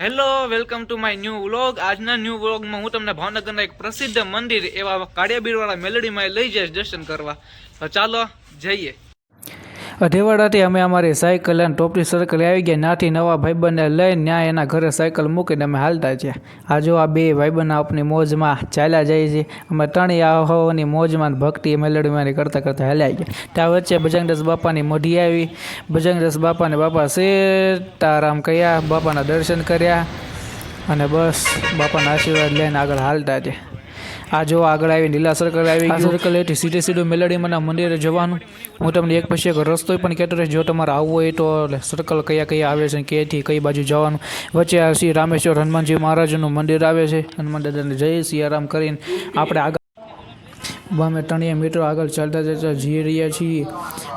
Hello welcome to my new vlog આજના new વ્લોગમાં હું તમને ભાવનગરના એક પ્રસિદ્ધ મંદિર એવા કાળિયાબીરવાળા મેલડીમાં લઈ જઈશ દર્શન કરવા. તો ચાલો જઈએ. અધેવાડાથી અમે અમારી સાયકલ અને ટોપલી સર્કલ આવી ગયા. ત્યાંથી નવા ભાઈબંધને લઈને ત્યાં એના ઘરે સાયકલ મૂકીને અમે હાલતા છીએ. આ જો આ બે ભાઈબંધ આપની મોજમાં ચાલ્યા જાય છે. અમે ત્રણેય આહોની મોજમાં ભક્તિ મેલડીમાંની કરતાં કરતાં હાલ્યા ગયા. ત્યાં વચ્ચે બજરંગદાસ બાપાની મોઢી આવી. બજરંગદાસ બાપાને બાપા સીતારામ કયા બાપાના દર્શન કર્યા અને બસ બાપાના આશીર્વાદ લઈને આગળ હાલતા છે. આ જો આગળ આવી લીલા સર્કલ આવી સર્કલ એથી સીધે સીધું મેલડીમાંના મંદિરે જવાનું. હું તમને એક પછી એક રસ્તો પણ કહેતો રહીશ. જો તમારે આવવું હોય તો સર્કલ કયા કયા આવે છે કેથી કઈ બાજુ જવાનું. વચ્ચે આ શ્રી રામેશ્વર હનુમાનજી મહારાજનું મંદિર આવે છે. હનુમાન દાદાને જય સિયારામ કરીને આપણે આગળ અમે ત્રણેય મિત્રો આગળ ચાલતા ચાલતા જઈ રહ્યા છીએ.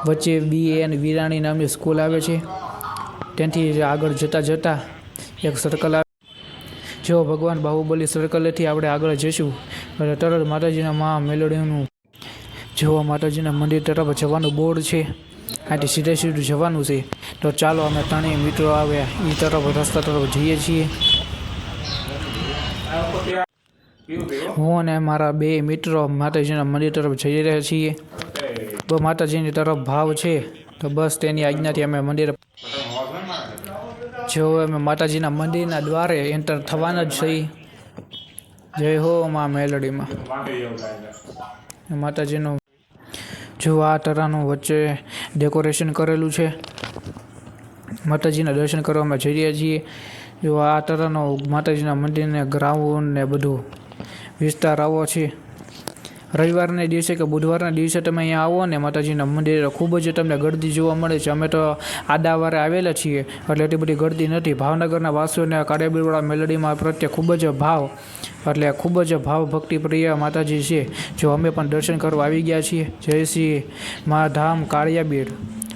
વચ્ચે બી એન વિરાણી નામની સ્કૂલ આવે છે. ત્યાંથી આગળ જતાં જતાં એક સર્કલ આવે જો ભગવાન બાહુબલી સર્કલેથી આપણે આગળ જઈશું એટલે તરત માતાજીના મા મેલોડીનું જોવા માતાજીના મંદિર તરફ જવાનું બોર્ડ છે. આથી સીધે સીધું જવાનું છે. તો ચાલો અમે ત્રણેય મિત્રો આવ્યા એ તરફ, રસ્તા તરફ જઈએ છીએ. હું અને મારા બે મિત્રો માતાજીના મંદિર તરફ જઈ રહ્યા છીએ. તો માતાજીની તરફ ભાવ છે. તો બસ તેની આજ્ઞાથી અમે મંદિર જો અમે માતાજીના મંદિરના દ્વારે એન્ટર થવાના જ છીએ. જય હો મા મેલડીમાં. માતાજીનું જો આ તરાનું વચ્ચે ડેકોરેશન કરેલું છે. માતાજીના દર્શન કરવા અમે જઈ રહ્યા છીએ. જો આ તરાનો માતાજીના મંદિરને ગ્રાઉન્ડ ને બધું વિસ્તાર આવો છે. રવિવારના દિવસે કે બુધવારના દિવસે તમે અહીંયા આવો ને માતાજીના મંદિરે ખૂબ જ તમને ગળદી જોવા મળે છે. અમે તો આડાવારે આવેલા છીએ, એટલે એટલી બધી ગળદી નથી. ભાવનગરના વાસીઓને કાળિયાબીરવાળા મેલડીમાં પ્રત્યે ખૂબ જ ભાવ, એટલે ખૂબ જ ભાવ ભક્તિ પ્રિય માતાજી છે. જો અમે પણ દર્શન કરવા આવી ગયા છીએ, જય શ્રી મા ધામ કાળિયાબીર.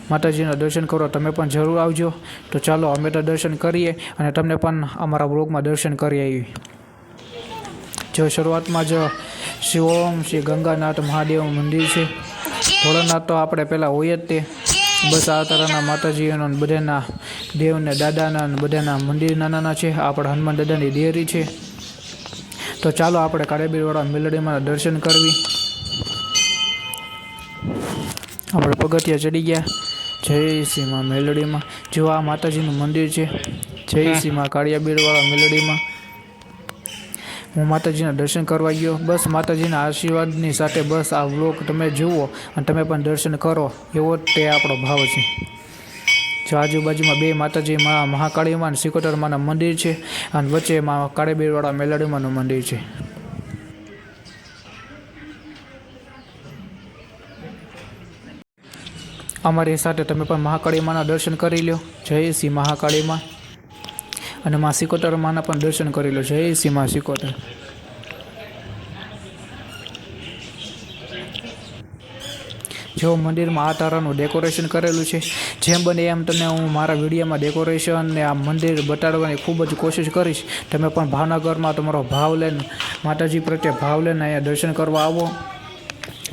માતાજીના દર્શન કરો, તમે પણ જરૂર આવજો. તો ચાલો અમે તો દર્શન કરીએ અને તમને પણ અમારા બ્લોગમાં દર્શન કરી આવી જો શરૂઆતમાં જ શ્રી ઓમ, શ્રી ગંગાનાથ, મહાદેવ મંદિર છે. ભોળાનાથ તો આપણે પહેલાં હોય જ તે. બસ આ તારાના માતાજીઓના બધાના દેવને દાદાના બધાના મંદિર નાના છે. આપણા હનુમાન દાદાની દેરી છે. તો ચાલો આપણે કાળેબીરવાળા મેલડીમાં દર્શન કરવી. આપણે પગથિયા ચડી ગયા. જય શ્રી મેલડીમાં. જો આ માતાજીનું મંદિર છે. જય શ્રી કાળિયાબીરવાળા મેલડીમાં. હું માતાજીના દર્શન કરવા ગયો. બસ માતાજીના આશીર્વાદની સાથે બસ આ વ્લોગ તમે જુઓ અને તમે પણ દર્શન કરો. એવો તે આપણો ભાવ છે. જો આજુબાજુમાં બે માતાજી મા મહાકાળીમાં અને સિકોતરમાના મંદિર છે અને વચ્ચે મા કાળીબીરવાળા મેલાડીમાંનું મંદિર છે. અમારી સાથે તમે પણ મહાકાળીમાના દર્શન કરી લો જય શ્રી મહાકાળીમાં. અને મા સિકોટરમાંના પણ દર્શન કરેલું છે, એ શ્રી મા સિકોતર. જો મંદિરમાં આ તારાનું ડેકોરેશન કરેલું છે, જેમ બને એમ તમને હું મારા વિડીયોમાં ડેકોરેશન ને આ મંદિર બતાડવાની ખૂબ જ કોશિશ કરીશ. તમે પણ ભાવનગરમાં તમારો ભાવ લઈને માતાજી પ્રત્યે ભાવ લઈને અહીંયા દર્શન કરવા આવો.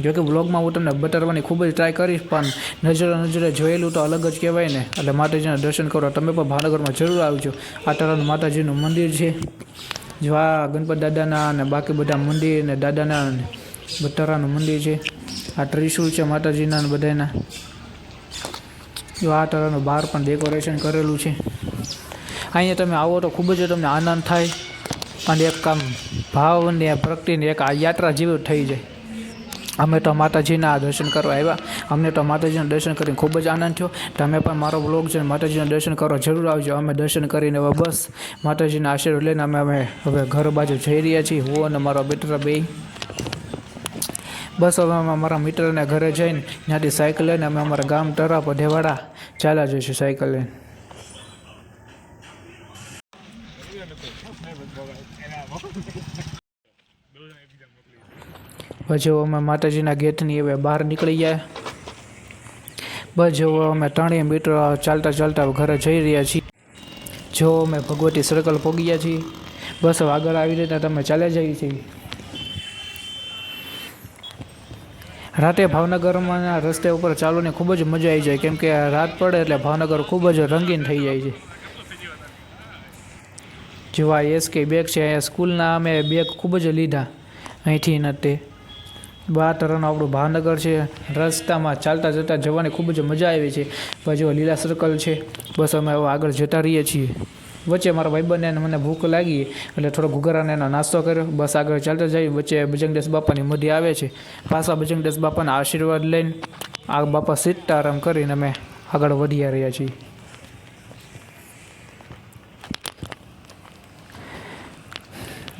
જોકે વ્લોગમાં હું તમને બતાડવાની ખૂબ જ ટ્રાય કરીશ, પણ નજરે નજરે જોયેલું તો અલગ જ કહેવાય ને. એટલે માતાજીના દર્શન કરો, તમે પણ ભાવનગરમાં જરૂર આવજો. આ તરણ માતાજીનું મંદિર છે. જો ગણપત દાદાના અને બાકી બધા મંદિર ને દાદાના અને બટારાનું મંદિર છે. આ ત્રિશુલ છે માતાજીના અને બધાના. જો આ તરહનું બહાર પણ ડેકોરેશન કરેલું છે. અહીંયા તમે આવો તો ખૂબ જ તમને આનંદ થાય. અને એક કામ ભાવ ને એક આ યાત્રા જેવું થઈ જાય. અમે તો માતાજીના દર્શન કરવા આવ્યા. અમને તો માતાજીના દર્શન કરીને ખૂબ જ આનંદ થયો. તમે પણ મારો બ્લોગ છે માતાજીના દર્શન કરવા જરૂર આવજો. અમે દર્શન કરીને હવે બસ માતાજીના આશીર્વાદ લઈને અમે અમે હવે ઘર બાજુ જઈ રહ્યા છીએ. હું અને મારો મિત્ર બે. બસ હવે અમે અમારા મિત્રને ઘરે જઈને ત્યાંથી સાયકલ લઈને અમે અમારા ગામ તરફ ઢેવાડા ચાલ્યા જઈશું સાયકલ લઈને. પછી અમે માતાજીના ગેટની હવે બહાર નીકળી ગયા. બસ જો અમે ત્રણેય મીટર ચાલતા ચાલતા ઘરે જઈ રહ્યા છીએ. જો અમે ભગવતી સર્કલ પહોંચી છીએ. બસ આગળ આવી રીતે તમે ચાલ્યા જઈએ છીએ રાતે ભાવનગરમાં રસ્તે ઉપર ચાલવાની ખૂબ જ મજા આવી જાય. કેમ કે રાત પડે એટલે ભાવનગર ખૂબ જ રંગીન થઈ જાય છે. જેવા એસકે બેગ છે, અહીંયા સ્કૂલના અમે બેગ ખૂબ જ લીધા. અહીંથી ને તે. આ તરફનું આપણું ભાવનગર છે. રસ્તામાં ચાલતા જતા જવાની ખૂબ જ મજા આવી છે. બાજુ લીલા સર્કલ છે. બસ અમે હવે આગળ જતા રહીએ છીએ. વચ્ચે મારા ભાઈબંધને મને ભૂખ લાગી એટલે થોડો ઘુઘરાને એનો નાસ્તો કર્યો. બસ આગળ ચાલતા જઈ વચ્ચે બજરંગદાસ બાપાની મઢી આવે છે. પાછા બજરંગદાસ બાપાના આશીર્વાદ લઈને આ બાપા સીતારામ કરીને અમે આગળ વધ્યા રહ્યા છીએ.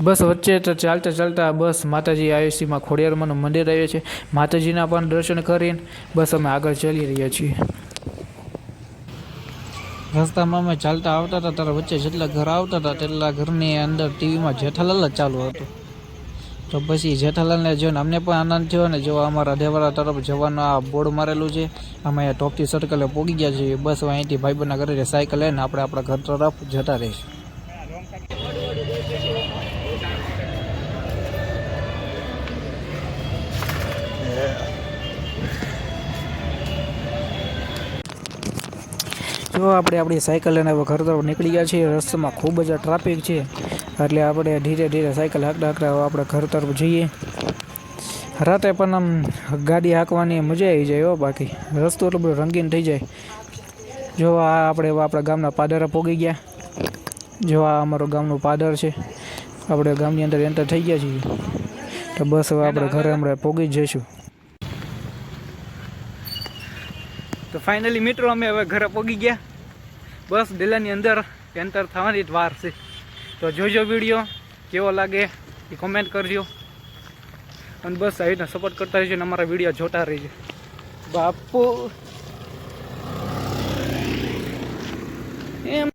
બસ વચ્ચે ચાલતા ચાલતા બસ માતાજી આયુષીમાં ખોડિયારમાંનું મંદિર આવ્યું છે. માતાજીના પણ દર્શન કરીને બસ અમે આગળ ચાલી રહ્યા છીએ. રસ્તામાં અમે ચાલતા આવતા હતા, ત્યારે વચ્ચે જેટલા ઘર આવતા હતા તેટલા ઘરની અંદર ટીવીમાં જેઠાલાલ જ ચાલુ હતું. તો પછી જેઠાલાલને જોઈને અમને પણ આનંદ થયો ને જો અમારા દેવાળા તરફ જવાનું આ બોર્ડ મારેલું છે, અમે ટોપથી સર્કલે પોગી ગયા છીએ. બસ અહીંથી ભાઈબંધના ઘરે સાયકલ લઈને આપણે આપણા ઘર તરફ જતા રહીશું. જો આપણે આપણી સાયકલ લઈને ઘર તરફ નીકળી ગયા છીએ, રસ્તામાં ખૂબ જ ટ્રાફિક છે. એટલે આપણે ધીરે ધીરે સાયકલ હાંકતા હાંકતા આપણે ઘર તરફ જઈએ. રાતે પણ આમ ગાડી હાંકવાની મજા આવી જાય હો બાકી. રસ્તો એટલો બધો રંગીન થઈ જાય. જો આ આપણે આપણા ગામના પાદરા પોગી ગયા. જો આ અમારું ગામનું પાદર છે. આપણે ગામની અંદર એન્ટર થઈ ગયા છીએ. તો બસ હવે આપણે ઘરે હમણાં પોગી જ જઈશું. તો ફાઇનલી મિત્રો, અમે હવે ઘરે પહોંચી ગયા. બસ ડેલાની અંદર એન્ટર થવાની જ વાર છે. તો જોજો વીડિયો, કેવો લાગે એ કોમેન્ટ કરજો. અને બસ આવી રીતના સપોર્ટ કરતા રહેજો અને અમારા વીડિયો જોતા રહેજો. બાપુ. એમ